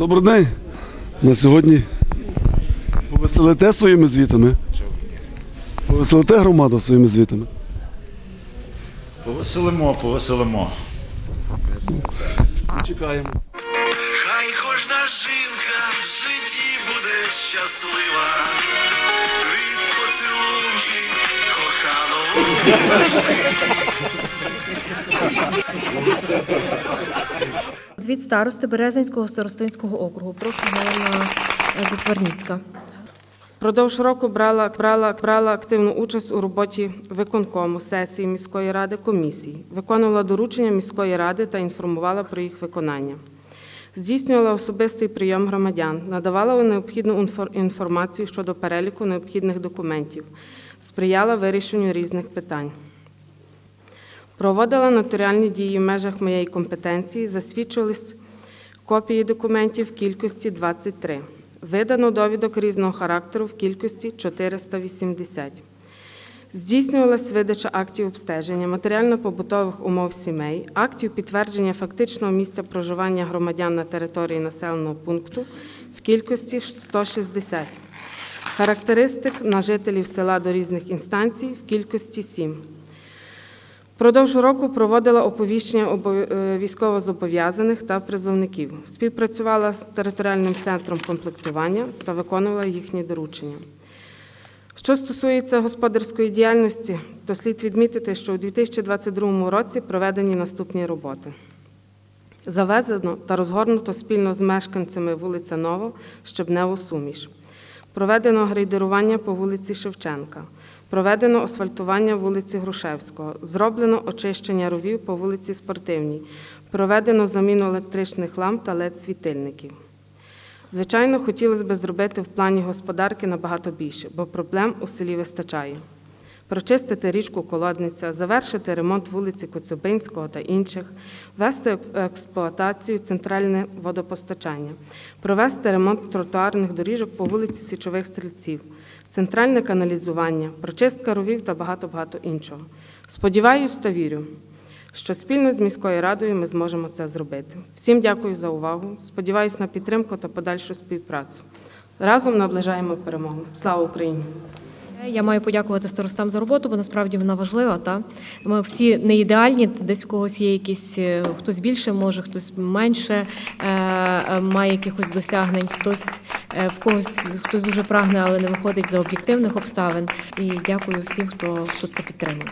Добрий день. На сьогодні повеселите своїми звітами. Повеселите громаду своїми звітами. Повеселимо, повеселимо. Чекаємо. Хай кожна жінка в житті буде щаслива від поцілунків коханого. Звіт старости Березинського старостинського округу. Прошу Галина Затварніцька. Продовж року брала, брала, брала активну участь у роботі виконкому сесії міської ради комісій, виконувала доручення міської ради та інформувала про їх виконання. Здійснювала особистий прийом громадян, надавала необхідну інформацію щодо переліку необхідних документів, сприяла вирішенню різних питань. Проводила нотаріальні дії в межах моєї компетенції, засвідчувались копії документів в кількості 23. Видано довідок різного характеру в кількості 480. Здійснювалась видача актів обстеження, матеріально-побутових умов сімей, актів підтвердження фактичного місця проживання громадян на території населеного пункту в кількості 160. Характеристик на жителів села до різних інстанцій в кількості 7. Продовж року проводила оповіщення е, військовозобов'язаних та призовників. Співпрацювала з територіальним центром комплектування та виконувала їхні доручення. Що стосується господарської діяльності, то слід відмітити, що у 2022 році проведені наступні роботи. Завезено та розгорнуто спільно з мешканцями вулиця Ново, Щебневу суміш. Проведено грейдерування по вулиці Шевченка. Проведено асфальтування вулиці Грушевського. Зроблено очищення ровів по вулиці Спортивній. Проведено заміну електричних ламп та LED-світильників. Звичайно, хотілося б зробити в плані господарки набагато більше, бо проблем у селі вистачає. Прочистити річку Колодниця, завершити ремонт вулиці Коцюбинського та інших, ввести в експлуатацію центральне водопостачання, провести ремонт тротуарних доріжок по вулиці Січових Стрільців, центральне каналізування, прочистка ровів та багато-багато іншого. Сподіваюсь та вірю, що спільно з міською радою ми зможемо це зробити. Всім дякую за увагу. Сподіваюсь на підтримку та подальшу співпрацю. Разом наближаємо перемогу. Слава Україні! Я маю подякувати старостам за роботу, бо насправді вона важлива. Та ми всі не ідеальні. Десь в когось є якісь е, хтось більше може, хтось менше е, е, має якихось досягнень, хтось в когось хтось дуже прагне, але не виходить за об'єктивних обставин. І дякую всім, хто, хто це підтримує.